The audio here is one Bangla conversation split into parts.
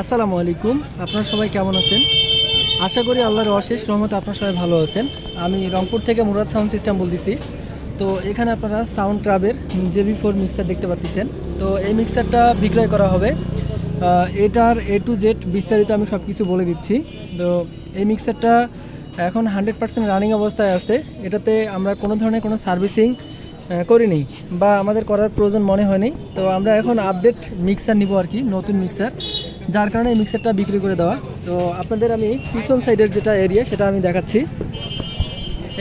আসসালামু আলাইকুম। আপনারা সবাই কেমন আছেন? আশা করি আল্লাহর অশেষ রহমতে আপনারা সবাই ভালো আছেন। আমি রংপুর থেকে মুরাদ সাউন্ড সিস্টেম বলতেছি। তো এখানে আপনারা সাউন্ড ক্রাবের জেবি ফোর মিক্সার দেখতে পাচ্ছেন তো এই মিক্সারটা বিক্রয় করা হবে। এটার এ টু জেড বিস্তারিত আমি সব কিছু বলে দিচ্ছি। তো এই মিক্সারটা এখন হান্ড্রেড পার্সেন্ট রানিং অবস্থায় আছে। এটাতে আমরা কোনো ধরনের কোনো সার্ভিসিং করিনি বা আমাদের করার প্রয়োজন মনে হয়নি। তো আমরা এখন আপডেট মিক্সার নিব আর কি, নতুন মিক্সার। যার কারণে এই মিক্সারটা বিক্রি করে দেওয়া। তো আপনাদের আমি পিছন সাইডের যেটা এরিয়া সেটা আমি দেখাচ্ছি।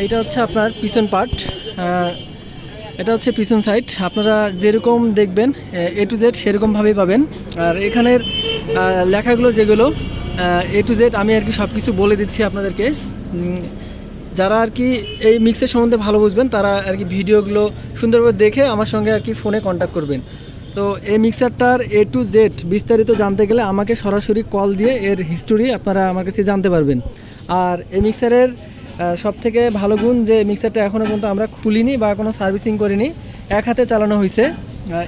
এইটা হচ্ছে আপনার পিছন পার্ট এটা হচ্ছে পিছন সাইড আপনারা যেরকম দেখবেন, এ টু জেড সেরকমভাবেই পাবেন। আর এখানের লেখাগুলো যেগুলো এ টু জেড আমি আর কি সব কিছু বলে দিচ্ছি আপনাদেরকে। যারা আর কি এই মিক্সের সম্বন্ধে ভালো বুঝবেন, তারা আর কি ভিডিওগুলো সুন্দরভাবে দেখে আমার সঙ্গে আর কি ফোনে কন্ট্যাক্ট করবেন। তো এই মিক্সারটার এ টু জেড বিস্তারিত জানতে গেলে আমাকে সরাসরি কল দিয়ে এর হিস্টোরি আপনারা আমার কাছে জানতে পারবেন। আর এই মিক্সারের সব থেকে ভালো গুণ যে মিক্সারটা এখনও পর্যন্ত আমরা খুলিনি বা কোনো সার্ভিসিং করিনি, এক হাতে চালানো হয়েছে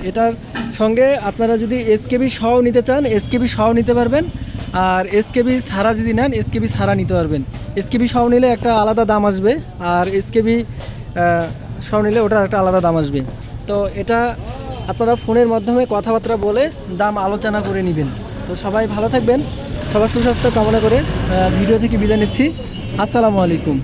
এটার সঙ্গে আপনারা যদি এসকেবি সহ নিতে চান এসকেবি সহ নিতে পারবেন। আর এসকেবি ছাড়া যদি নেন এসকেবি ছাড়া নিতে পারবেন। এসকেবি সহ নিলে একটা আলাদা দাম আসবে আর এসকেবি সহ নিলে ওটার একটা আলাদা দাম আসবে। তো এটা আপনারা ফোনের মাধ্যমে কথাবার্তা বলে দাম আলোচনা করে নেবেন। তো সবাই ভালো থাকবেন, সবার সুস্বাস্থ্য কামনা করে ভিডিও থেকে বিদায় নিচ্ছি। আসসালামু আলাইকুম।